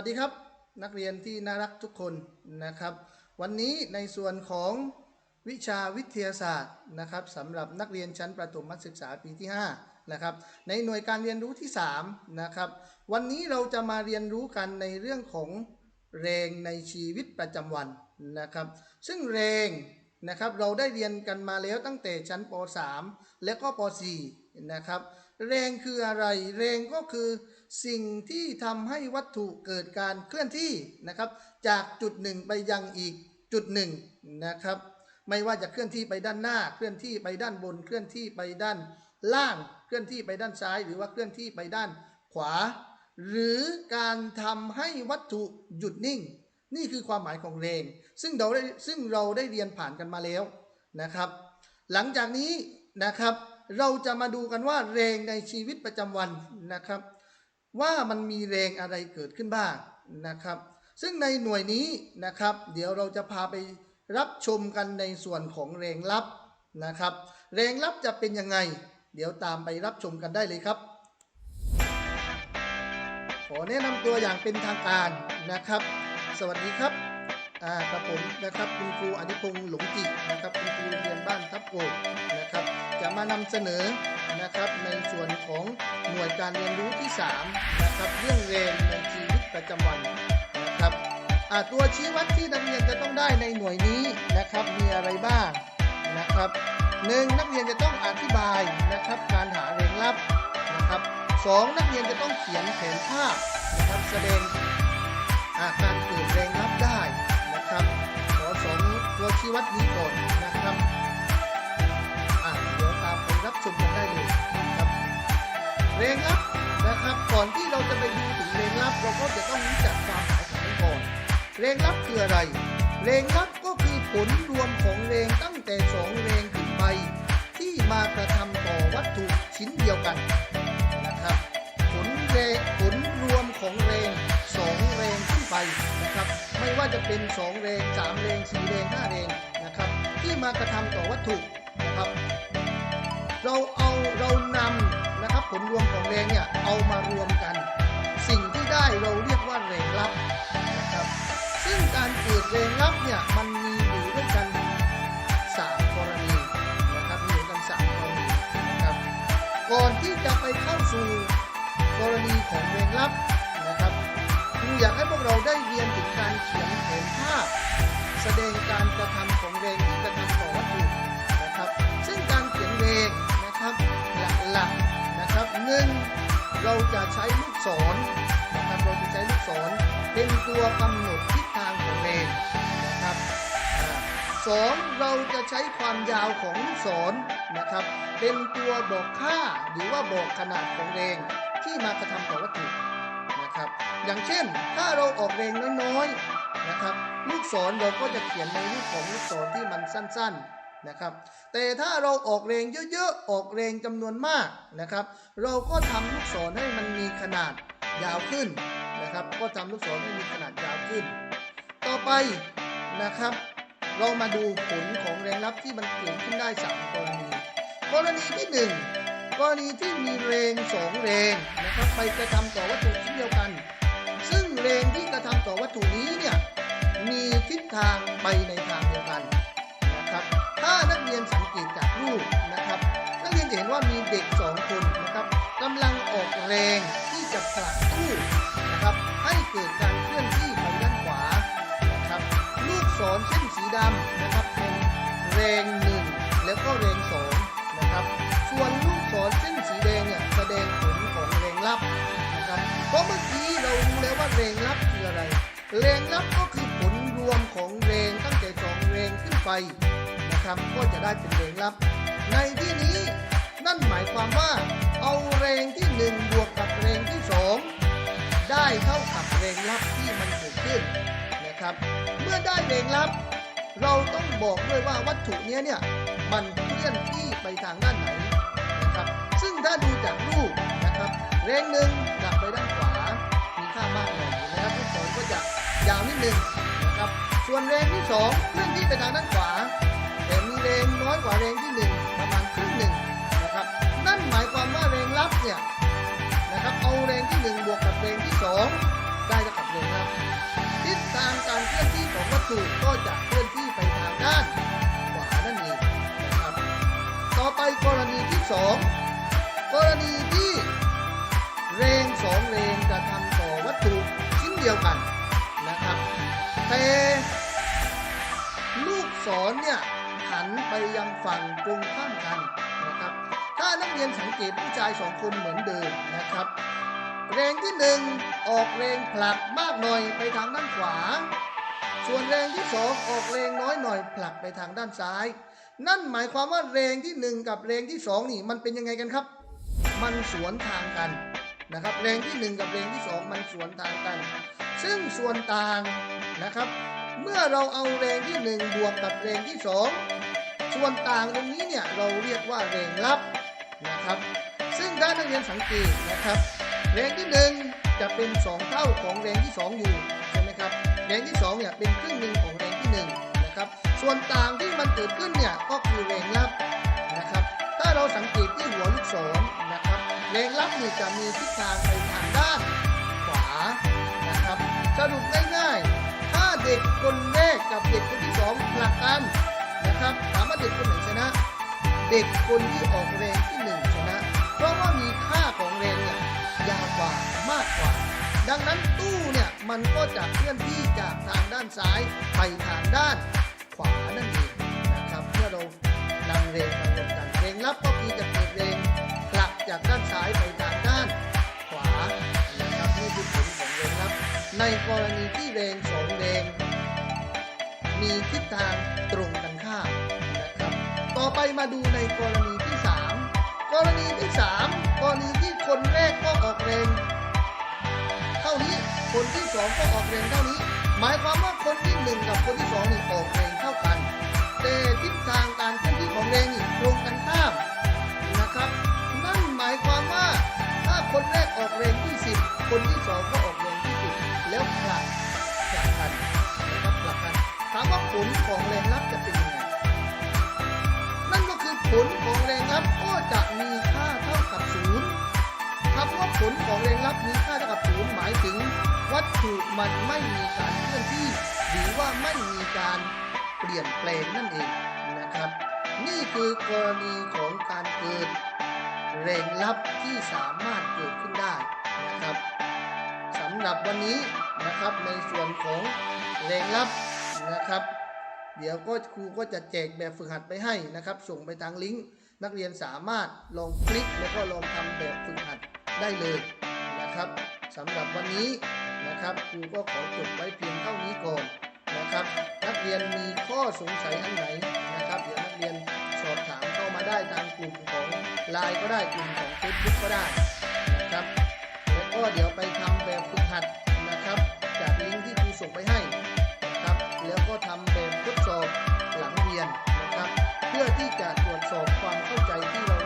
ัสดีครับนักเรียนที่น่ารักทุกคนนะครับ วันนี้ในส่วนของวิชาวิทยาศาสตร์นะครับสำหรับนักเรียนชั้นประถมศึกษาปีที่5นะครับในหน่วยการเรียนรู้ที่3นะครับวันนี้เราจะมาเรียนรู้กันในเรื่องของแรงในชีวิตประจำวันนะครับ ซึ่งแรงนะครับเราได้เรียนกันมาแล้วตั้งแต่ชั้นป .3 และก็ป .4 นะครับแรงคืออะไรแรงก็คือ สิ่งที่ทำให้วัตถุเกิดการเคลื่อนที่นะครับ จากจุดหนึ่งไปยังอีกจุดหนึ่งนะครับ ไม่ว่าจะเคลื่อนที่ไปด้านหน้า เคลื่อนที่ไปด้านบน เคลื่อนที่ไปด้านล่าง เคลื่อนที่ไปด้านซ้าย หรือว่าเคลื่อนที่ไปด้านขวา หรือการทำให้วัตถุหยุดนิ่ง นี่คือความหมายของแรงซึ่งเราได้ซึ่งเราได้เรียนผ่านกันมาแล้วนะครับ หลังจากนี้นะครับเราจะมาดูกันว่าแรงในชีวิตประจำวันนะครับ ว่ามันมีแรงอะไรเกิดขึ้นบ้างนะครับ ซึ่งในหน่วยนี้นะครับ เดี๋ยวเราจะพาไปรับชมกันในส่วนของแรงลับนะครับ แรงลับจะเป็นยังไง เดี๋ยวตามไปรับชมกันได้เลยครับ ขอแนะนำตัวอย่างเป็นทางการนะครับ สวัสดีครับอ่ากระผมนะครับคุณครูอนิพงษ์หลงจินะครับคุณครูเรียนบ้านทับโกกนะครับ จะมานำเสนอนะครับในส่วนของ หน่วยการเรียนรู้ที่ 3 นะครับเรื่องเรียนในชีวิตประจำวันนะครับตัวชี้วัดที่นักเรียนจะต้องได้ในหน่วยนี้นะครับมีอะไรบ้างนะครับหนึ่งนักเรียนจะต้องอธิบายนะครับการหาแรงลับนะครับสองนักเรียนจะต้องเขียนแผนภาพนะครับแสดงอาการเกิดแรงรับได้นะครับขอสองตัวชี้วัดนี้ก่อนนะครับอะเดี๋ยวตามไปรับชมกันได้เลย นะครับแรงรับนะครับ ก่อนที่เราจะไปดูถึงแรงรับ เราก็จะต้องรู้จักความหมายของมันก่อนแรงรับคืออะไรแรงรับก็คือผลรวมของแรงตั้งแต่สองแรงขึ้นไป ที่มากระทำต่อวัตถุชิ้นเดียวกันนะครับ ผลแรงผลรวมของแรงสองแรงขึ้นไปนะครับ ไม่ว่าจะเป็นสองแรงสามแรงสี่แรงห้าแรงนะครับ ที่มากระทำต่อวัตถุนะครับ เราเอาเรานำ นะครับ ผลรวมของแรงเนี่ยเอามารวมกัน สิ่งที่ได้เราเรียกว่าแรงลับนะครับ ซึ่งการเกิดแรงลับเนี่ยมันมีอยู่ด้วยกันสามกรณีนะครับมีอยู่กันสามกรณีนะครับก่อนที่จะไปเข้าสู่กรณีของแรงลับนะครับครูอยากให้พวกเราได้เรียนถึงการเขียนแผนภาพแสดงการกระทำของแรงที่กระทำต่อวัตถุนะครับ ซึ่งการเขียนแรงนะครับหลักๆ นะครับหนึ่งเราจะใช้ลูกศรนะครับเราจะใช้ลูกศรเป็นตัวกำหนดทิศทางของแรงนะครับสองเราจะใช้ความยาวของลูกศรนะครับ เป็นตัวบอกค่าหรือว่าบอกขนาดของแรงที่มากระทำต่อวัตถุนะครับ อย่างเช่นถ้าเราออกแรงน้อยๆนะครับ ลูกศรเราก็จะเขียนในรูปของลูกศรที่มันสั้น ๆ นะครับ แต่ถ้าเราออกแรงเยอะๆ ออกแรงจำนวนมากนะครับ เราก็ทำลูกศรให้มันมีขนาดยาวขึ้นนะครับ ก็ทำลูกศรให้มีขนาดยาวขึ้น ต่อไปนะครับ เรามาดูผลของแรงรับที่มันเกิดขึ้นได้3กรณีกรณีที่ 1 กรณีที่มีแรง2แรงนะครับไปกระทำต่อวัตถุชิ้นเดียวกัน ซึ่งแรงที่กระทำต่อวัตถุนี้เนี่ยมีทิศทางไปในทางเดียวกัน เห็นว่ามีเด็ก2คนนะครับกำลังออกแรงที่จะผลักตู้นะครับให้เกิดการเคลื่อนที่ไปด้านขวานะครับลูกศรเส้นสีดำนะครับเป็นแรงหนึ่งแล้วก็แรงสองนะครับส่วนลูกศรเส้นสีแดงเนี่ยแสดงผลของแรงลับนะครับเพราะเมื่อกี้เรารู้แล้วว่าแรงลับคืออะไร แรงลับก็คือผลรวมของแรงตั้งแต่สองแรงขึ้นไปนะครับก็จะได้เป็นแรงลับในที่นี้ นั่นหมายความว่า เอาแรงที่หนึ่งบวกกับแรงที่สองได้เท่ากับแรงลับที่มันเกิดขึ้นนะครับ เมื่อได้แรงลับ เราต้องบอกด้วยว่าวัตถุเนี้ยเนี่ยมันเคลื่อนที่ไปทางด้านไหนนะครับ ซึ่งถ้าดูจากรูปนะครับแรงหนึ่งหนักไปด้านขวา มีค่ามากหน่อยนะครับลูกศรก็จะยาวนิดนึงนะครับส่วนแรงที่สองเคลื่อนที่ไปทางด้านขวาแต่มีแรงน้อยกว่าแรงที่หนึ่งประมาณครึ่งหนึ่ง นั้นหมายความว่าแรงลับเนี่ยนะครับเอาแรงที่หนึ่งบวกกับแรงที่สองได้เท่ากับแรงลับทิศทางการเคลื่อนที่ของวัตถุก็จะเคลื่อนที่ไปทางด้านขวานั่นเองนะครับต่อไปกรณีที่สองกรณีที่เรงสองเรงกระทำต่อวัตถุชิ้นเดียวกันนะครับแต่ลูกศรเนี่ยหันไปยังฝั่งตรงข้ามกันนะครับ ถ้านักเรียนสังเกตผู้ชายสองคนเหมือนเดิมนะครับแรงที่หนึ่งออกแรงผลักมากหน่อยไปทางด้านขวา ส่วนแรงที่สองออกแรงน้อยหน่อยผลักไปทางด้านซ้าย นั่นหมายความว่าแรงที่หนึ่งกับแรงที่สองนี่มันเป็นยังไงกันครับ มันสวนทางกันนะครับแรงที่หนึ่งกับแรงที่สองมันสวนทางกัน ซึ่งส่วนต่างนะครับ เมื่อเราเอาแรงที่หนึ่งบวกกับแรงที่สองส่วนต่างตรงนี้เนี่ยเราเรียกว่าแรงลับ นะครับ ซึ่งถ้านักเรียนสังเกตนะครับแรงที่หนึ่งจะเป็น 2 เท่าของแรงที่ 2 อยู่ใช่ไหมครับแรงที่2เนี่ยเป็นครึ่งหนึ่งของแรงที่1นะครับส่วนต่างที่มันเกิดขึ้นเนี่ยก็คือแรงลับนะครับ ถ้าเราสังเกตที่หัวลูกศรนะครับแรงลับนี่จะมีทิศทางไปทางด้านขวานะครับสรุปง่ายๆ ถ้าเด็กคนแรกกับเด็กคนที่สองผลักกันนะครับถามว่าเด็กคนไหนชนะ เด็กคนที่ออกแรงที่หนึ่ง เพราะว่ามีค่าของแรงเนี่ยยาวกว่ามากกว่า ดังนั้นตู้เนี่ยมันก็จะเคลื่อนที่จากทางด้านซ้ายไปทางด้านขวานั่นเองนะครับเมื่อเรานำแรงมารวมกันแรงรับก็คือจะเกิดแรงผลักจากด้านซ้ายไปทางด้านขวานะครับนี่คือผลของแรงรับ ในกรณีที่แรงสองแรงมีทิศทางตรงกันข้ามนะครับ ต่อไปมาดูในกรณี กรณีที่ 3 กรณีที่คนแรกก็ออกแรงเท่านี้ คนที่ 2 ก็ออกแรงเท่านี้ หมายความว่าคนที่ 1 กับคนที่2นี่ออกแรงเท่ากัน แต่ทิศทางการเคลื่อนที่ของแรงนี่ตรงกันข้ามนะครับ นั่นหมายความว่าถ้าคนแรกออกแรงที่ 10 คนที่ 2 ก็ออกแรงที่ 10 แล้วผลักผลักกันนะครับผลักกันถามว่าผลของแรงรับจะเป็นยังไงนั่น รับก็จะมีค่าเท่ากับศูนย์คำว่าผลของแรงรับมีค่าเท่ากับศูนย์หมายถึง วัตถุมันไม่มีการเคลื่อนที่ หรือว่าไม่มีการเปลี่ยนแปลงนั่นเองนะครับ นี่คือกรณีของการเกิดแรงลับที่สามารถเกิดขึ้นได้นะครับสำหรับวันนี้นะครับในส่วนของแรงลับนะครับ เดี๋ยวก็ครูก็จะแจกแบบฝึกหัดไปให้นะครับ ส่งไปทางลิงก์ นักเรียนสามารถลองคลิกแล้วก็ลองทำแบบฝึกหัดได้เลยนะครับสำหรับวันนี้นะครับครูก็ขอจบไว้เพียงเท่านี้ก่อนนะครับ นักเรียนมีข้อสงสัยอันไหนนะครับเดี๋ยวนักเรียนสอบถามเข้ามาได้ทางกลุ่มของไลน์ก็ได้กลุ่มของ Facebook ก็ได้นะครับแล้วก็เดี๋ยวไปทำแบบฝึกหัดนะครับ จากลิงก์ที่ครูส่งไปให้นะครับแล้วก็ทำ พื่อที่จะตรวจสอบความเข้าใจที่เรา